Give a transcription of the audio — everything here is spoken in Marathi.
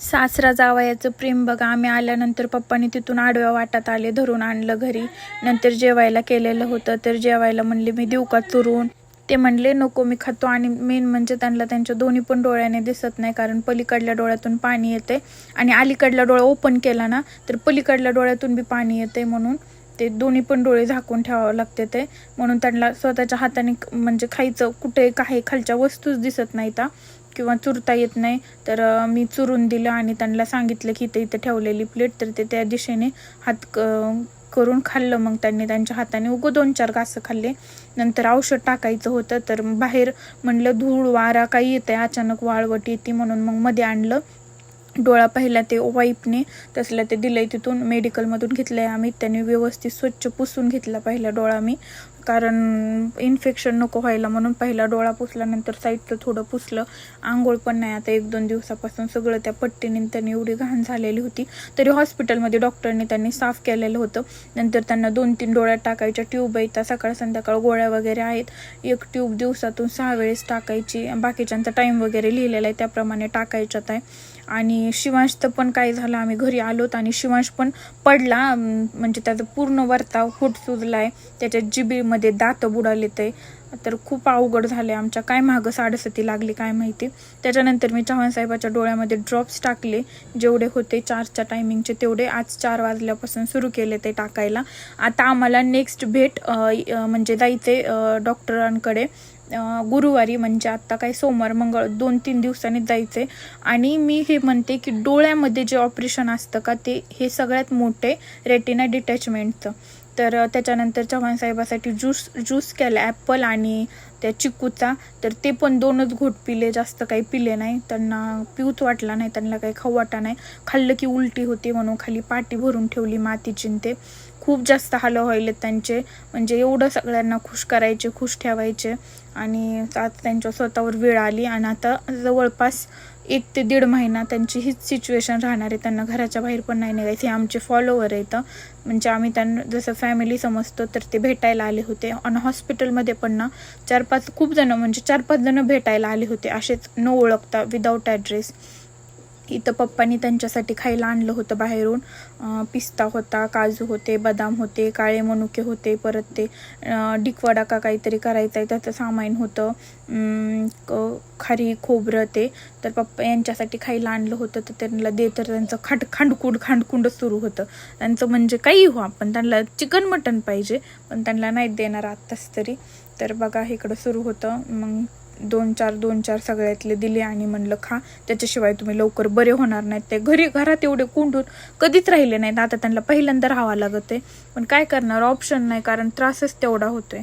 सासरा जावयाचं प्रेम बघा. आम्ही आल्यानंतर पप्पानी तिथून आडव्या वाटात आले धरून आणलं घरी. नंतर जेवायला केलेलं होतं. तर जेवायला म्हणले मी देऊ का चुरून? ते म्हणले नको मी खातो. आणि मेन म्हणजे त्यांना त्यांच्या दोन्ही पण डोळ्याने दिसत नाही. कारण पलीकडल्या डोळ्यातून पाणी येते आणि अलीकडला डोळा ओपन केला ना तर पलीकडल्या डोळ्यातून बी पाणी येते म्हणून ते दोन्ही पण डोळे झाकून ठेवावं लागते ते. म्हणून त्यांना स्वतःच्या हाताने म्हणजे खायचं कुठे काही खालच्या वस्तूच दिसत नाही हा. किंवा चुरता येत नाही. तर मी चुरून दिलं आणि त्यांना सांगितलं की इथे इथे ठेवलेली प्लेट तर ते त्या दिशेने हात क- करून खाल्लं. मग त्यांनी त्यांच्या हाताने उगं दोन चार घासं खाल्ले. नंतर औषध टाकायचं होतं. तर बाहेर म्हणलं धूळ वारा काही येते अचानक वाळवट येते म्हणून मग मध्ये आणलं. डोळा पहिला ते वाईपने तसलं ते दिलंय तिथून मेडिकलमधून घेतलंय आम्ही. त्याने व्यवस्थित स्वच्छ पुसून घेतला पहिला डोळा मी कारण इन्फेक्शन नको व्हायला म्हणून पहिला डोळा पुसल्यानंतर साईडचं थोडं पुसलं. आंघोळ पण नाही आता एक दोन दिवसापासून. सगळं त्या पट्टीने त्यांनी एवढी घाण झालेली होती. तरी हॉस्पिटलमध्ये डॉक्टरने त्यांनी साफ केलेलं होतं. नंतर त्यांना दोन तीन डोळ्यात टाकायच्या. ट्यूब येतात सकाळ संध्याकाळ गोळ्या वगैरे आहेत. एक ट्यूब दिवसातून सहा वेळेस टाकायची. बाकीच्यांचा टाईम वगैरे लिहिलेला आहे त्याप्रमाणे टाकायच्यात आहे. आणि शिवांशचं पण काय झालं आम्ही घरी आलोत आणि शिवांश पण पडला म्हणजे त्याचा पूर्ण वरता फूट सुजलाय. त्याच्या जिबीमध्ये दात बुडाले ते. तर खूप अवघड झाले आमच्या. काय मागं साडेसती लागली काय माहिती. त्याच्यानंतर मी चव्हाण साहेबाच्या डोळ्यामध्ये ड्रॉप्स टाकले. जेवढे होते चारच्या टायमिंगचे तेवढे आज चार वाजल्यापासून सुरू केले ते टाकायला. आता आम्हाला नेक्स्ट भेट म्हणजे जायचे डॉक्टरांकडे गुरुवारी म्हणजे आत्ता काय सोमवार मंगळ दोन तीन दिवसांनी जायचे. आणि मी हे म्हणते की डोळ्यामध्ये जे ऑपरेशन असतं का ते हे सगळ्यात मोठे रेटिना डिटॅचमेंटचं. तर त्याच्यानंतर चव्हाण साहेबासाठी ज्यूस ज्यूस केला ॲपल आणि त्या चिकूचा. तर ते पण दोनच घोट पिले जास्त काही पिले नाही. त्यांना पिऊच वाटला नाही त्यांना काही खाऊ वाटा नाही. खाल्लं की उलटी होती म्हणून खाली पाटी भरून ठेवली मातीची ते. खूप जास्त हाल व्हायलेत त्यांचे. म्हणजे एवढं सगळ्यांना खुश करायचे खुश ठेवायचे. आणि आता त्यांच्या स्वतःवर वेळ आली आणि आता जवळपास एक ते दीड महिना त्यांची हीच सिच्युएशन राहणार आहे. त्यांना घराच्या बाहेर पण नाही निघायचं. हे आमचे फॉलोवर आहेत. म्हणजे आम्ही त्यांना जसं फॅमिली समजतो तर ते भेटायला आले होते. आणि हॉस्पिटलमध्ये पण ना चार पाच खूप जणं म्हणजे चार पाच जणं भेटायला आले होते. असेच न ओळखता विदाऊट ॲड्रेस इथं पप्पांनी त्यांच्यासाठी खायला आणलं होतं बाहेरून. पिस्ता होता काजू होते बदाम होते काळे मनुके होते परत ते अं, डिकवडा का काहीतरी करायचं आहे त्याचं सामान होतं. क- खारी खोबरं ते. तर पप्पा यांच्यासाठी खायला आणलं होतं तर त्यांना दे तर त्यांचं खांड खांडकूड खांडकुंड सुरू होतं. त्यांचं म्हणजे काही हो आपण त्यांना चिकन मटन पाहिजे पण त्यांना नाही देणार आत्ताच तरी. तर बघा इकडं सुरू होतं. मग दोन चार दोन चार सगळ्यातले दिले आणि म्हणलं खा त्याच्याशिवाय तुम्ही लवकर बरे होणार नाहीत. ते घरी घरात एवढे कुंडून कधीच राहिले नाहीत. आता त्यांना पहिल्यांदा राहावं लागत आहे पण काय करणार? ऑप्शन नाही कारण त्रासच तेवढा होतोय.